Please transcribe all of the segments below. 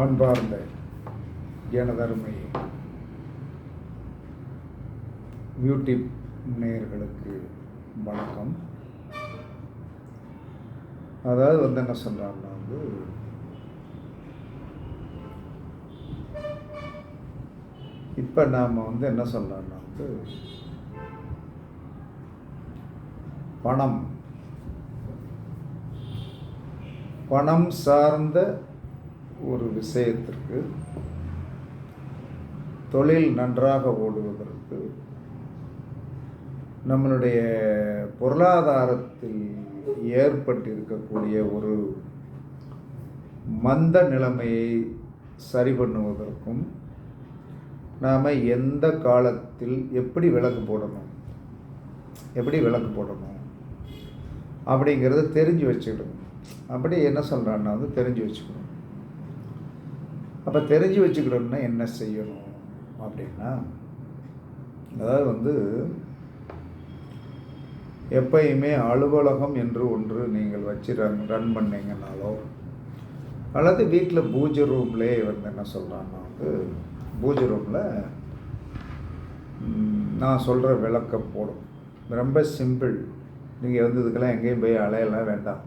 அன்பார்ந்த ஜனதருமை யூடியூப் நேயர்களுக்கு வணக்கம். அதாவது வந்து என்ன சொல்கிறாங்கன்னா வந்து இப்போ நாம் வந்து என்ன சொல்கிறோம்னா வந்து பணம். பணம் சார்ந்த ஒரு விஷயத்திற்கு தொழில் நன்றாக ஓடுவதற்கு நம்மளுடைய பொருளாதாரத்தில் ஏற்பட்டிருக்கக்கூடிய ஒரு மந்த நிலைமையை சரி பண்ணுவதற்கும் நாம் எந்த காலத்தில் எப்படி விளக்கு போடணும்? எப்படி விளக்கு போடணும்? அப்படிங்கிறத தெரிஞ்சு வச்சுக்கணும். அப்படி என்ன சொல்கிறான்னா வந்து தெரிஞ்சு வச்சுக்கணும். அப்போ தெரிஞ்சு வச்சுக்கணும்னா என்ன செய்யணும் அப்படின்னா அதாவது வந்து எப்பயுமே அலுவலகம் என்று ஒன்று நீங்கள் வச்சு ரன் ரன் பண்ணீங்கன்னாலோ அல்லது வீட்டில் பூஜை ரூம்லேயே வந்து என்ன சொல்கிறாங்கன்னா வந்து பூஜை ரூமில் நான் சொல்கிற விளக்க போடும். ரொம்ப சிம்பிள். நீங்கள் வந்து இதுக்கெல்லாம் எங்கேயும் போய் அலையெல்லாம் வேண்டாம்.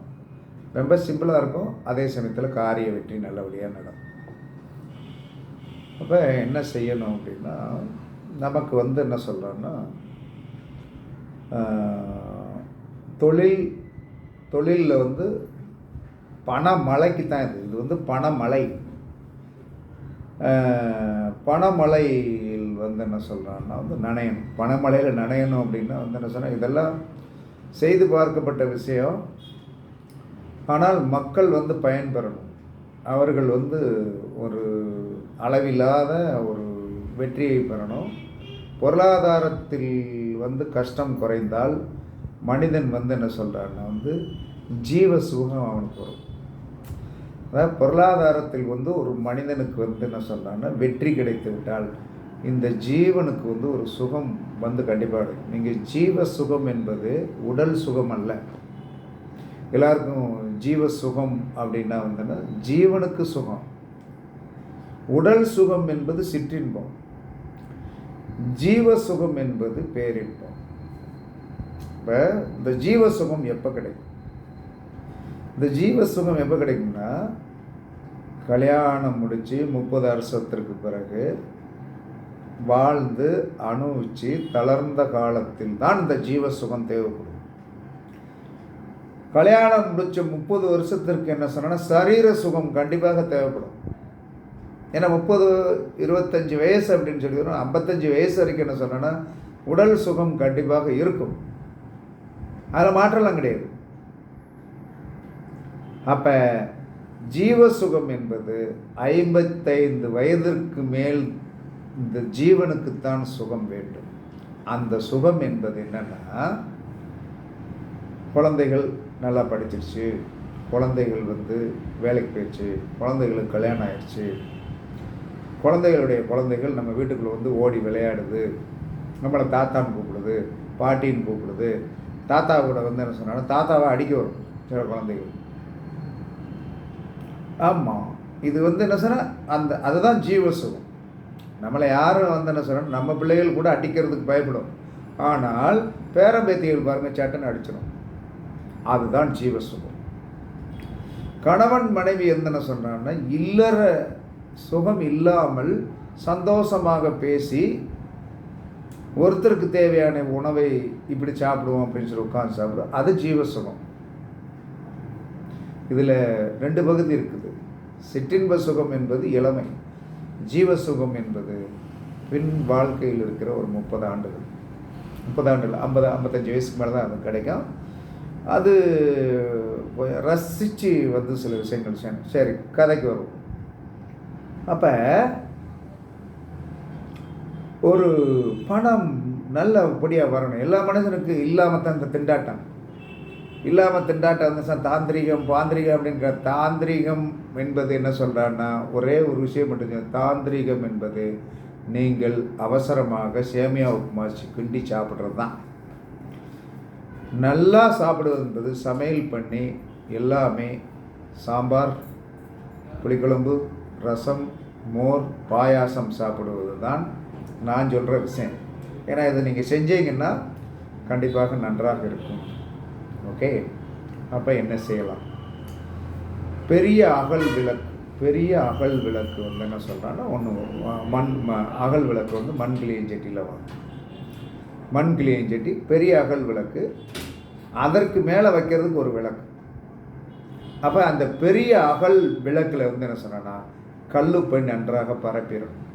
ரொம்ப சிம்பிளாக இருக்கும். அதே சமயத்தில் காரிய வெற்றி நல்லபடியாக நடக்கும். அப்போ என்ன செய்யணும் அப்படின்னா நமக்கு வந்து என்ன சொல்கிறோன்னா தொழில் தொழிலில் வந்து பணமழைக்கு தான் இது. இது வந்து பணமழை. பணமழையில் வந்து என்ன சொல்கிறான்னா வந்து நனையணும். பணமழையில் நனையணும் அப்படின்னா வந்து என்ன சொன்னால் இதெல்லாம் செய்து பார்க்கப்பட்ட விஷயம். ஆனால் மக்கள் வந்து பயன்பெறணும். அவர்கள் வந்து ஒரு அளவில்லாத ஒரு வெற்றியை பெறணும். பொருளாதாரத்தில் வந்து கஷ்டம் குறைந்தால் மனிதன் வந்து என்ன சொல்கிறான்னா வந்து ஜீவ சுகம் அவனுக்கு வரும். அதாவது பொருளாதாரத்தில் வந்து ஒரு மனிதனுக்கு வந்து என்ன சொல்கிறான்னா வெற்றி கிடைத்து விட்டால் இந்த ஜீவனுக்கு வந்து ஒரு சுகம் வந்து கண்டிப்பாக கிடைக்கும். நீங்கள் ஜீவ சுகம் என்பது உடல் சுகம் அல்ல. எல்லாருக்கும் ஜீவ சுகம் அப்படின்னா வந்துன்னா ஜீவனுக்கு சுகம். உடல் சுகம் என்பது சிற்றின்பம். ஜீவ சுகம் என்பது பேரின்பம். இப்போ இந்த ஜீவ சுகம் எப்போ கிடைக்கும்? இந்த ஜீவ சுகம் எப்போ கிடைக்கும்னா கல்யாணம் முடித்து முப்பது வருஷத்திற்கு பிறகு வாழ்ந்து அனுபவித்து தளர்ந்த காலத்தில் தான் இந்த ஜீவ சுகம் தேவைப்படும். கல்யாணம் முடித்த முப்பது வருஷத்திற்கு என்ன சொன்னால் சரீர சுகம் கண்டிப்பாக தேவைப்படும். ஏன்னா முப்பது இருபத்தஞ்சி வயசு அப்படின்னு சொல்லி ஐம்பத்தஞ்சு வயசு வரைக்கும் என்ன சொன்னேன்னா உடல் சுகம் கண்டிப்பாக இருக்கும். அதில் மாற்றலாம் கிடையாது. அப்போ ஜீவ சுகம் என்பது ஐம்பத்தைந்து வயதிற்கு மேல் இந்த ஜீவனுக்குத்தான் சுகம் வேண்டும். அந்த சுகம் என்பது என்னென்னா குழந்தைகள் நல்லா படிச்சிருச்சு. குழந்தைகள் வந்து வேலைக்கு போயிடுச்சு. குழந்தைகளுக்கு கல்யாணம் ஆயிடுச்சு. குழந்தைகளுடைய குழந்தைகள் நம்ம வீட்டுக்குள்ளே வந்து ஓடி விளையாடுது. நம்மளை தாத்தான்னு கூப்பிடுது பாட்டின்னு கூப்பிடுது. தாத்தா கூட வந்து என்ன சொன்னாலும் தாத்தாவை அடிக்க வரும் சில குழந்தைகள். ஆமாம் இது வந்து என்ன சொன்னால் அந்த அதுதான் ஜீவசுகம். நம்மளை யாரும் வந்து என்ன சொன்னால் நம்ம பிள்ளைகள் கூட அடிக்கிறதுக்கு பயப்படும். ஆனால் பேரம்பேத்திகள் பாருங்கள் சட்டுன்னு அடிச்சிடும் அதுதான் ஜீவ சுகம் கணவன் மனைவி என்னென்ன சொன்னான்னா இல்லற சுகம் இல்லாமல் சந்தோஷமாக பேசி ஒருத்தருக்கு தேவையான உணவை இப்படி சாப்பிடுவோம் அப்படின்னு சொல்லி உட்காந்து சாப்பிடுவோம் அது ஜீவ சுகம் இதில் ரெண்டு பகுதி இருக்குது. சிற்றின்ப சுகம் என்பது இளமை ஜீவ சுகம் என்பது பின் வாழ்க்கையில் இருக்கிற ஒரு முப்பது ஆண்டுகள். முப்பது ஆண்டுகள் ஐம்பது ஐம்பத்தஞ்சு வயசுக்கு மேலே தான் அது கிடைக்கும். அது ரசித்து வந்து சில விஷயங்கள் செய்யணும் சரி கதைக்கு வரும் அப்போ ஒரு பணம் நல்லபடியாக வரணும். எல்லா மனுஷனுக்கு இல்லாமல் தான் இந்த திண்டாட்டம். இல்லாமல் திண்டாட்டம் வந்து சார் தாந்திரிகம் பாந்திரிகம் அப்படிங்கிற தாந்திரிகம் என்பது என்ன சொல்கிறான்னா ஒரே ஒரு விஷயம் மட்டும் தாந்திரிகம் என்பது நீங்கள் அவசரமாக சேமியா உப்புமா கிண்டி சாப்பிட்றது தான் நல்லா சாப்பிடுவதுன்றது சமையல் பண்ணி எல்லாமே சாம்பார் புளிக்குழம்பு ரசம் மோர் பாயாசம் சாப்பிடுவது தான் நான் சொல்கிற விஷயம். ஏன்னா இதை நீங்கள் செஞ்சீங்கன்னா கண்டிப்பாக நன்றாக இருக்கும். ஓகே? அப்போ என்ன செய்யலாம்? பெரிய அகல் விளக்கு பெரிய அகல் விளக்கு வந்து என்ன சொல்கிறான்னா ஒன்று மண் ம அகல் விளக்கு வந்து மண் கிளியஞ்சட்டியில் வாங்க மண் கிளியஞ்சட்டி பெரிய அகல் விளக்கு அதற்கு மேலே வைக்கிறதுக்கு ஒரு விளக்கு. அப்போ அந்த பெரிய அகல் விளக்கில் வந்து என்ன சொன்னேன்னா கல்லுப்பை நன்றாக பரப்பிடும்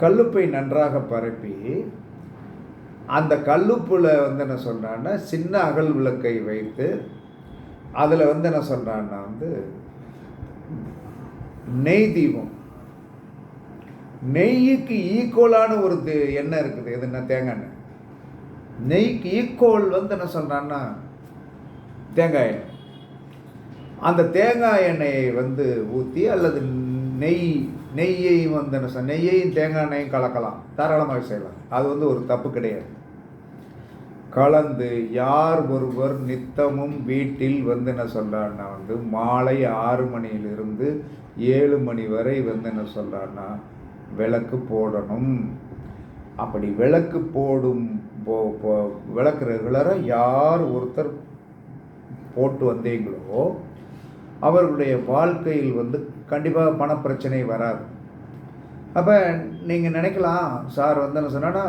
கல்லுப்பை நன்றாக பரப்பி அந்த கல்லுப்பில் வந்து என்ன சொல்கிறான்னா சின்ன அகல் விளக்கை வைத்து அதில் வந்து என்ன சொல்கிறான்னா வந்து நெய் தீபம். நெய்யுக்கு ஈக்குவலான ஒரு தி- எண்ணெய் இருக்குது. எதுன்னா தேங்காய் எண்ணெய். நெய்க்கு ஈக்குவல் வந்து என்ன சொல்கிறான்னா தேங்காய் எண்ணெய். அந்த தேங்காய் எண்ணெயை வந்து ஊற்றி அல்லது நெய் நெய்யையும் வந்து என்ன சொல் நெய்யையும் தேங்காய் எண்ணெயும் கலக்கலாம். தாராளமாக செய்யலாம். அது வந்து ஒரு தப்பு கிடையாது. கலந்து யார் ஒருவர் நித்தமும் வீட்டில் வந்து என்ன சொல்கிறான்னா வந்து மாலை ஆறு மணியிலிருந்து ஏழு மணி வரை வந்து என்ன சொல்கிறான்னா விளக்கு போடணும். அப்படி விளக்கு போடும் விளக்கு ரெகுலராக யார் ஒருத்தர் போட்டு வந்தீங்களோ அவர்களுடைய வாழ்க்கையில் வந்து கண்டிப்பாக பணப்பிரச்சனை வராது. அப்போ நீங்கள் நினைக்கலாம் சார் வந்து என்ன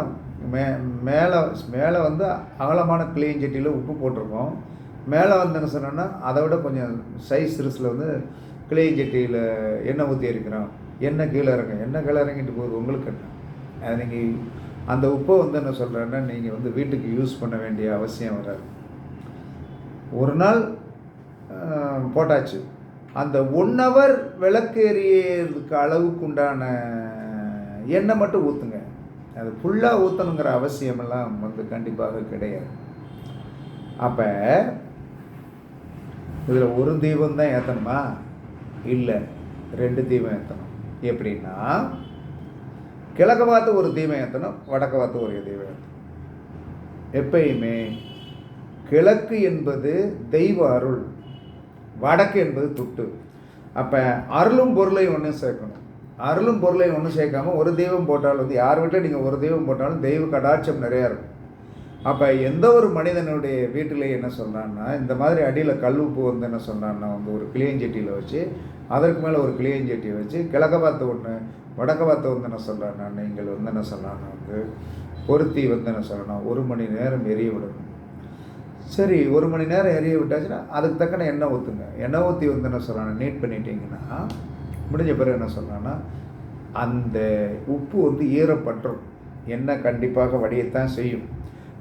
மே மேலே மேலே வந்து அகலமான கிளீன் சட்டியில் உப்பு போட்டிருக்கோம். மேலே வந்து என்ன சொன்னோன்னா அதை விட கொஞ்சம் சைஸ் சிறுசில் வந்து கிளீன் சட்டியில் எண்ணெய் ஊற்றி இருக்கிறோம் எண்ணெய் கீழே இறங்க எண்ணெய் கீழே இறங்கிட்டு போகுது உங்களுக்கு என்ன? நீங்கள் அந்த உப்பை வந்து என்ன சொல்கிறேன்னா நீங்கள் வந்து வீட்டுக்கு யூஸ் பண்ண வேண்டிய அவசியம் வராது. ஒரு நாள் போட்டாச்சு. அந்த ஒன் ஹவர் விளக்கு அளவுக்கு உண்டான எண்ணெய் மட்டும் ஊற்றுங்க அது ஃபுல்லாக ஊற்றணுங்கிற அவசியமெல்லாம் வந்து கண்டிப்பாக கிடையாது. அப்போ இதில் ஒரு தீபம் தான் ஏற்றணுமா இல்லை ரெண்டு தீபம் ஏற்றணும் எப்படின்னா கிழக்க பார்த்து ஒரு தீமை ஏற்றணும் வடக்க பார்த்து ஒரு தீமை ஏற்றணும் எப்பயுமே கிழக்கு என்பது தெய்வ அருள் வடக்கு என்பது துட்டு. அப்போ அருளும் பொருளையும் ஒன்றும் சேர்க்கணும். அருளும் பொருளையும் ஒன்றும் சேர்க்காம ஒரு தெய்வம் போட்டாலும் வந்து யார் வீட்டில் நீங்கள் ஒரு தெய்வம் போட்டாலும் தெய்வ கடாட்சம் நிறையா இருக்கும். அப்போ எந்த ஒரு மனிதனுடைய வீட்டில் என்ன சொல்கிறான்னா இந்த மாதிரி அடியில் கல்லுப்பு வந்து என்ன சொல்கிறான்னா வந்து ஒரு கிளியஞ்சட்டியில் வச்சு அதற்கு மேலே ஒரு கிளியஞ்சட்டியை வச்சு கிழக்க பார்த்து ஒன்று வடக்க பார்த்து வந்து என்ன சொல்லலாம் நீங்கள் வந்து என்ன சொல்லலாம்னா வந்து பொருத்தி வந்து என்ன சொல்லணும் ஒரு மணி நேரம் எரிய விடணும். சரி ஒரு மணி நேரம் எரிய விட்டாச்சுன்னா அதுக்கு தக்கன எண்ணெய் ஊற்றுங்க எண்ணெய் ஊற்றி வந்து என்ன சொல்கிறாங்க நீட் பண்ணிட்டீங்கன்னா முடிஞ்ச பிறகு என்ன சொல்கிறாங்கன்னா அந்த உப்பு வந்து ஈரப்பற்றும் எண்ணெய் கண்டிப்பாக வடியத்தான் செய்யும்.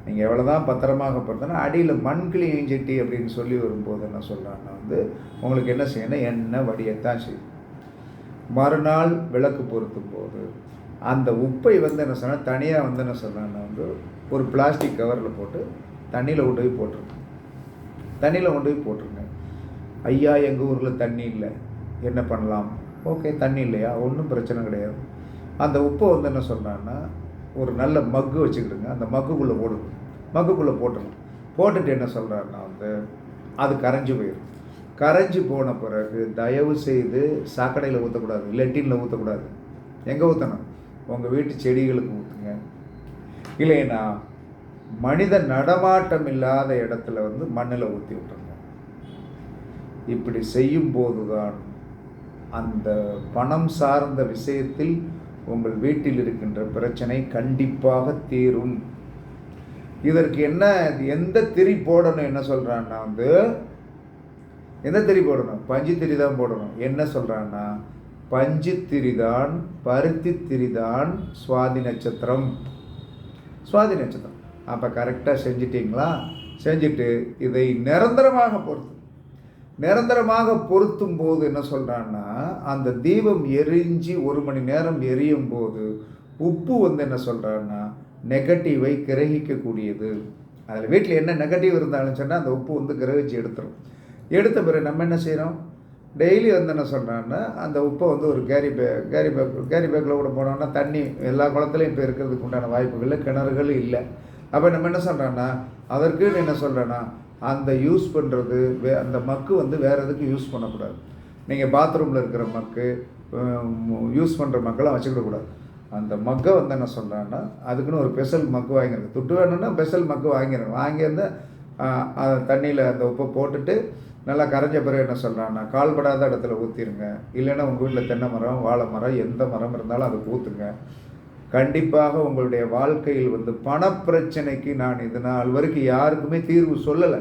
நீங்கள் எவ்வளோ தான் பத்திரமாக பார்த்தோன்னா அடியில் மண்கிளி செட்டி அப்படின்னு சொல்லி வரும்போது என்ன சொல்கிறாங்கன்னா வந்து உங்களுக்கு என்ன செய்யணும் எண்ணெய் வடியத்தான் செய்யும். மறுநாள் விளக்கு பொருத்தும் போது அந்த உப்பை வந்து என்ன சொன்னால் தனியாக வந்து என்ன சொல்கிறாங்கன்னா வந்து ஒரு பிளாஸ்டிக் கவரில் போட்டு தண்ணியில் கொண்டு போய் போட்டுருங்க. தண்ணியில் கொண்டு போய் போட்டுருங்க. ஐயா எங்கள் ஊரில் தண்ணி இல்லை என்ன பண்ணலாம்? ஓகே தண்ணி இல்லையா? ஒன்றும் பிரச்சனை கிடையாது. அந்த உப்பை வந்து என்ன சொல்கிறான்னா ஒரு நல்ல மக்கு வச்சுக்கிடுங்க. அந்த மக்குக்குள்ளே போடுங்க. மக்குக்குள்ளே போட்டுருங்க. போட்டுட்டு என்ன சொல்கிறாருன்னா வந்து அது கரைஞ்சி போயிடும் கரைஞ்சி போன பிறகு தயவு செய்து சாக்கடையில் ஊற்றக்கூடாது லெட்டினில் ஊற்றக்கூடாது எங்கே ஊற்றணும் உங்கள் வீட்டு செடிகளுக்கு ஊற்றுங்க இல்லைன்னா மனித நடமாட்டம் இல்லாத இடத்துல வந்து மண்ணில் ஊற்றி விட்டுருங்க. இப்படி செய்யும் போதுதான் அந்த பணம் சார்ந்த விஷயத்தில் உங்கள் வீட்டில் இருக்கின்ற பிரச்சனை கண்டிப்பாக தீரும். இதற்கு என்ன எந்த திரி போடணும் என்ன சொல்கிறான்னா வந்து எந்த திரி போடணும்? பஞ்சு திரி தான் போடணும். என்ன சொல்கிறான்னா பஞ்சு திரிதான் பருத்தி திரி தான் சுவாதி நட்சத்திரம். சுவாதி நட்சத்திரம். அப்போ கரெக்டாக செஞ்சிட்டிங்களா? செஞ்சுட்டு இதை நிரந்தரமாக பொறுத்து நிரந்தரமாக பொருத்தும் போது என்ன சொல்கிறான்னா அந்த தீபம் எரிஞ்சு ஒரு மணி நேரம் எரியும் போது உப்பு வந்து என்ன சொல்கிறான்னா நெகட்டிவை கிரகிக்கக்கூடியது. அதில் வீட்டில் என்ன நெகட்டிவ் இருந்தாலும் சொன்னால் அந்த உப்பு வந்து கிரகிச்சு எடுத்துரும். எடுத்த பிறகு நம்ம என்ன செய்கிறோம் டெய்லி வந்து என்ன சொல்கிறான்னா அந்த உப்பை வந்து ஒரு carry bag carry bag carry பேக்கில் கூட போனோம்னா தண்ணி எல்லா குளத்துலையும் இப்போ இருக்கிறதுக்கு உண்டான வாய்ப்புகள் கிணறுகள் இல்லை. அப்போ நம்ம என்ன சொல்கிறோன்னா அதற்குன்னு என்ன சொல்கிறேன்னா அந்த யூஸ் பண்ணுறது வே அந்த மக்கு வந்து வேறு எதுக்கு யூஸ் பண்ணக்கூடாது. நீங்கள் பாத்ரூமில் இருக்கிற மக்கு யூஸ் பண்ணுற மக்கெல்லாம் வச்சுக்கிடக்கூடாது அந்த மக்கை வந்து என்ன சொல்கிறாங்கன்னா அதுக்குன்னு ஒரு ஸ்பெஷல் மக்கு வாங்கிடுது துட்டு வேணும்னா ஸ்பெஷல் மக்கு வாங்கிடுங்க வாங்கியிருந்தால் அதை தண்ணியில் அந்த உப்பை போட்டுட்டு நல்லா கரைஞ்ச பிறகு என்ன சொல்கிறான்னா கால்படாத இடத்துல ஊற்றிருங்க இல்லைன்னா உங்கள் வீட்டில் தென்னை மரம் வாழை மரம் எந்த மரம் இருந்தாலும் அதுக்கு ஊற்றுங்க கண்டிப்பாக உங்களுடைய வாழ்க்கையில் வந்து பணப்பிரச்சனைக்கு நான் இது நாள் வரைக்கும் யாருக்குமே தீர்வு சொல்லலை.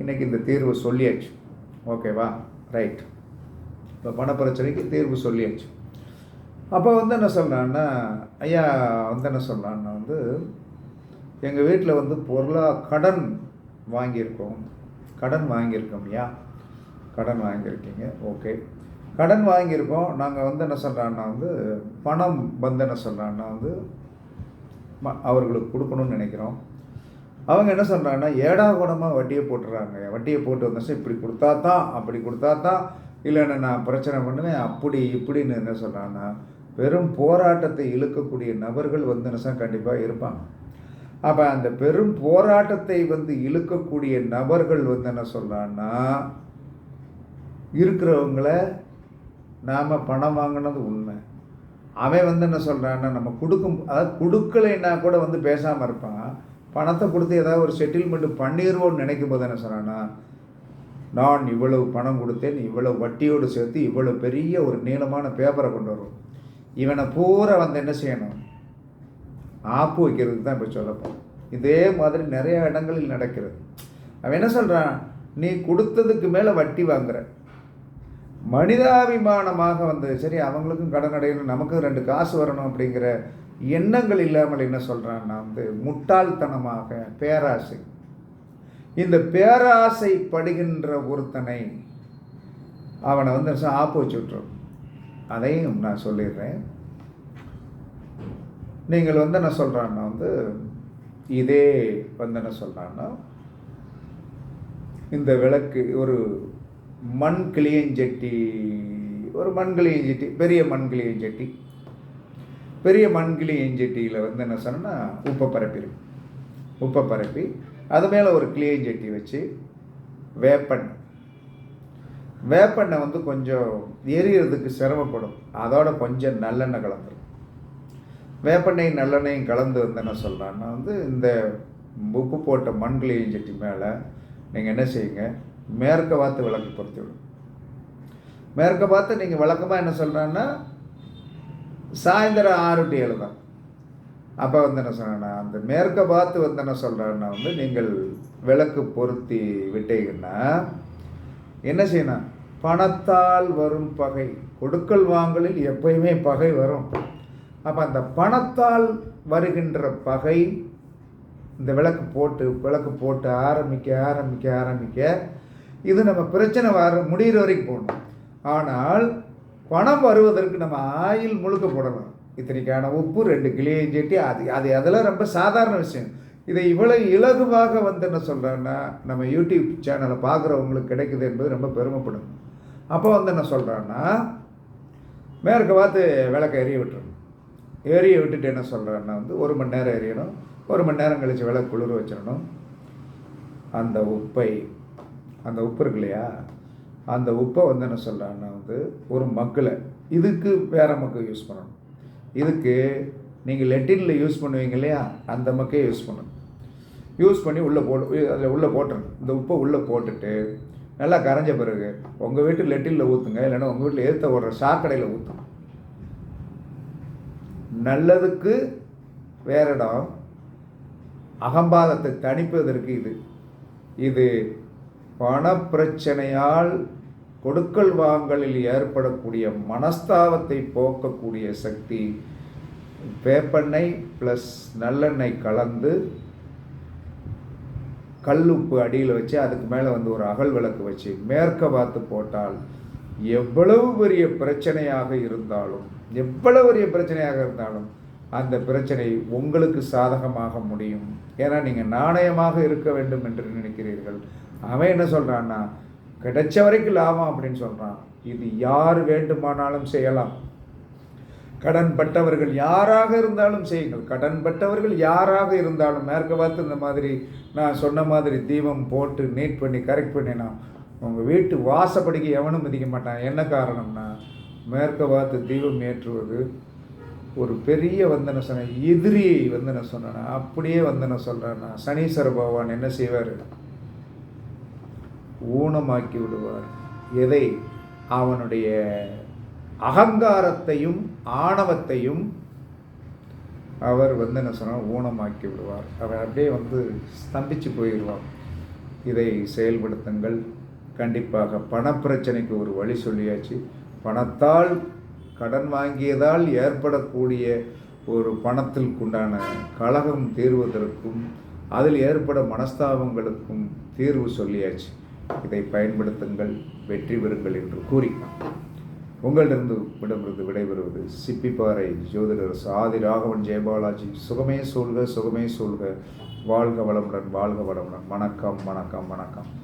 இன்றைக்கி இந்த தீர்வு சொல்லியாச்சு. ஓகேவா? ரைட். இப்போ பணப்பிரச்சனைக்கு தீர்வு சொல்லியாச்சு. அப்போ வந்து என்ன சொல்கிறான்னா ஐயா வந்து என்ன சொல்கிறான்னா வந்து எங்கள் வீட்டில் வந்து பொருளாக கடன் வாங்கியிருக்கோம். கடன் வாங்கியிருக்கோம் இல்லையா? கடன் வாங்கியிருக்கீங்க. ஓகே. கடன் வாங்கியிருக்கோம். நாங்கள் வந்து என்ன சொல்கிறான்னா வந்து பணம் வந்து என்ன சொல்கிறான்னா வந்து ம அவர்களுக்கு கொடுக்கணும்னு நினைக்கிறோம். அவங்க என்ன சொல்கிறாங்கன்னா ஏடா கூடமாக வட்டியை போட்டுறாங்க. வட்டியை போட்டு வந்தா இப்படி கொடுத்தா தான் அப்படி கொடுத்தா தான் இல்லைன்னா நான் பிரச்சனை பண்ணுவேன் அப்படி இப்படின்னு என்ன சொல்கிறாங்கன்னா வெறும் போராட்டத்தை இழுக்கக்கூடிய நபர்கள் வந்து என்ன கண்டிப்பாக இருப்பாங்க. அப்போ அந்த பெரும் போராட்டத்தை வந்து இழுக்கக்கூடிய நபர்கள் வந்து என்ன சொல்கிறான்னா இருக்கிறவங்கள நாம் பணம் வாங்கினது உண்மை. அவன் வந்து என்ன சொல்கிறான்னா நம்ம கொடுக்கும் அதாவது கொடுக்கலைன்னா கூட வந்து பேசாமல் இருப்பான். பணத்தை கொடுத்து ஏதாவது ஒரு செட்டில்மெண்ட் பண்ணிடுவோன்னு நினைக்கும் போது என்ன சொல்கிறான்னா நான் இவ்வளவு பணம் கொடுத்தேன் இவ்வளவு வட்டியோடு சேர்த்து இவ்வளோ பெரிய ஒரு நீளமான பேப்பரை கொண்டு வரும் இவனை பூரா வந்து என்ன செய்யணும் ஆப்பு வைக்கிறதுக்கு தான் இப்போ சொல்லப்போம் இதே மாதிரி நிறைய இடங்களில் நடக்கிறது. அவன் என்ன சொல்கிறான் நீ கொடுத்ததுக்கு மேலே வட்டி வாங்குற. மனிதாபிமானமாக வந்து சரி அவங்களுக்கும் கடன் அடையணும் நமக்கும் ரெண்டு காசு வரணும் அப்படிங்கிற எண்ணங்கள் இல்லாமல் என்ன சொல்கிறான்னா வந்து முட்டாள்தனமாக பேராசை. இந்த பேராசை படுகின்ற ஒருத்தனை அவனை வந்து ஆப்பு வச்சு விட்டுரும். அதையும் நான் சொல்லிடுறேன். நீங்கள் வந்து என்ன சொல்கிறான்னா வந்து இதே வந்து என்ன சொல்கிறான்னா இந்த விளக்கு ஒரு மண் கிளியஞ்சட்டி ஒரு மண் கிளியஞ்சட்டி பெரிய மண் கிளியஞ்சட்டி பெரிய மண் கிளியஞ்சட்டியில் வந்து என்ன சொன்னால் உப்பை பரப்பிடும் உப்பை பரப்பி அது மேலே ஒரு கிளியஞ்சட்டி வச்சு வேப்பெண்ணெய். வேப்பெண்ணெய் வந்து கொஞ்சம் எரியறதுக்கு சிரமப்படும். அதோட கொஞ்சம் நல்லெண்ணெய் கலந்துரும். வேப்பெண்ணெய் நல்லெண்ணையும் கலந்து வந்து என்ன சொல்கிறான்னா வந்து இந்த உப்பு போட்ட மண்களையும் சட்டி மேலே நீங்கள் என்ன செய்யுங்க மேற்க பார்த்து விளக்கு பொருத்தி விடும் மேற்க பார்த்து நீங்கள் வழக்கமாக என்ன சொல்கிறான்னா சாயந்தரம் ஆறு டு ஏழு தான். அப்போ வந்து என்ன சொன்னேன்னா அந்த மேற்க பார்த்து வந்து என்ன சொல்கிறேன்னா வந்து நீங்கள் விளக்கு பொருத்தி விட்டீங்கன்னா என்ன செய்யணும்? பணத்தால் வரும் பகை கொடுக்கல் வாங்கலில் எப்பயுமே பகை வரும். அப்போ அந்த பணத்தால் வருகின்ற பகை இந்த விளக்கு போட்டு விளக்கு போட்டு ஆரம்பிக்க ஆரம்பிக்க ஆரம்பிக்க இது நம்ம பிரச்சனை வர முடிகிற வரைக்கும் போகணும் ஆனால் பணம் வருவதற்கு நம்ம ஆயில் முழுக்க போடணும் இத்தனைக்கான உப்பு ரெண்டு கிளியை செட்டி அது அது அதெல்லாம் ரொம்ப சாதாரண விஷயம். இதை இவ்வளோ இலகுவாக வந்து என்ன சொல்கிறேன்னா நம்ம யூடியூப் சேனலை பார்க்குறவங்களுக்கு கிடைக்குது என்பது ரொம்ப பெருமைப்படும். அப்போ வந்து என்ன சொல்கிறான்னா மேற்கு பார்த்து விளக்க எறிய விட்டுருணும் எரிய விட்டுட்டு என்ன சொல்கிறேன்னா வந்து ஒரு மணி நேரம் எரியணும் ஒரு மணி நேரம் கழித்து விலை குளிர் வச்சிடணும். அந்த உப்பை அந்த உப்பு இருக்கு இல்லையா? அந்த உப்பை வந்து என்ன சொல்கிறான்னா வந்து ஒரு மக்கில் இதுக்கு வேறு மக்கு யூஸ் பண்ணணும். இதுக்கு நீங்கள் லெட்டினில் யூஸ் பண்ணுவீங்க இல்லையா? அந்த மக்கே யூஸ் பண்ணணும். யூஸ் பண்ணி உள்ளே போட்டு அதில் உள்ளே போட்டுருங்க இந்த உப்பை உள்ளே போட்டுட்டு நல்லா கரைஞ்ச பிறகு உங்கள் வீட்டு லெட்டினில் ஊற்றுங்க இல்லைன்னா உங்கள் வீட்டில் ஏற்ற ஓடுற சாக்கடையில் ஊற்றுங்க நல்லதுக்கு வேற இடம். அகம்பாதத்தை தணிப்பதற்கு இது. இது பணப்பிரச்சனையால் கொடுக்கல் வாங்கலில் ஏற்படக்கூடிய மனஸ்தாபத்தை போக்கக்கூடிய சக்தி. வேப்பெண்ணெய் ப்ளஸ் நல்லெண்ணெய் கலந்து கல் உப்பு அடியில் வச்சு அதுக்கு மேலே வந்து ஒரு அகல் விளக்கு வச்சு மேற்க பார்த்து போட்டால் எவ்வளவு பெரிய பிரச்சனையாக இருந்தாலும் எவ்வளவு பெரிய பிரச்சனையாக இருந்தாலும் அந்த பிரச்சனை உங்களுக்கு சாதகமாக முடியும். ஏன்னா நீங்கள் நாணயமாக இருக்க வேண்டும் என்று நினைக்கிறீர்கள். அவன் என்ன சொல்கிறான்னா கிடைச்ச வரைக்கும் லாபம் அப்படின்னு சொல்கிறான் இது யார் வேண்டுமானாலும் செய்யலாம். கடன்பட்டவர்கள் யாராக இருந்தாலும் செய்யுங்கள். கடன்பட்டவர்கள் யாராக இருந்தாலும் மேற்க பார்த்து இந்த மாதிரி நான் சொன்ன மாதிரி தீபம் போட்டு நீட் பண்ணி கரெக்ட் பண்ணினா உங்கள் வீட்டு வாசப்படிக்கு எவனும் மிதிக்க மாட்டான். என்ன காரணம்னா மேற்க பார்த்து தீபம் ஏற்றுவது ஒரு பெரிய வந்து என்ன சொன்னேன் எதிரியை வந்து என்ன சொன்னேன்னா அப்படியே வந்து என்ன சொல்கிறேன்னா சனீஸ்வர பகவான் என்ன செய்வார்? ஊனமாக்கி விடுவார். எதை? அவனுடைய அகங்காரத்தையும் ஆணவத்தையும் அவர் வந்து என்ன சொன்னால் ஊனமாக்கி விடுவார். அவர் அப்படியே வந்து ஸ்தம்பித்து போயிடுவார் இதை செயல்படுத்துங்கள். கண்டிப்பாக பணப்பிரச்சனைக்கு ஒரு வழி சொல்லியாச்சு. பணத்தால் கடன் வாங்கியதால் ஏற்படக்கூடிய ஒரு பணத்திற்குண்டான கழகம் தீர்வதற்கும் அதில் ஏற்பட மனஸ்தாபங்களுக்கும் தீர்வு சொல்லியாச்சு. இதை பயன்படுத்துங்கள் வெற்றி பெறுங்கள் என்று கூறி. உங்களிடந்து விடமிருந்து விடைபெறுவது சிப்பிப்பாறை ஜோதிடர் ஆதி ராகவன் ஜெயபாலாஜி. சுகமே சொல்க சுகமே சொல்க. வாழ்க வளமுடன் வாழ்க வளமுடன். வணக்கம் வணக்கம் வணக்கம்.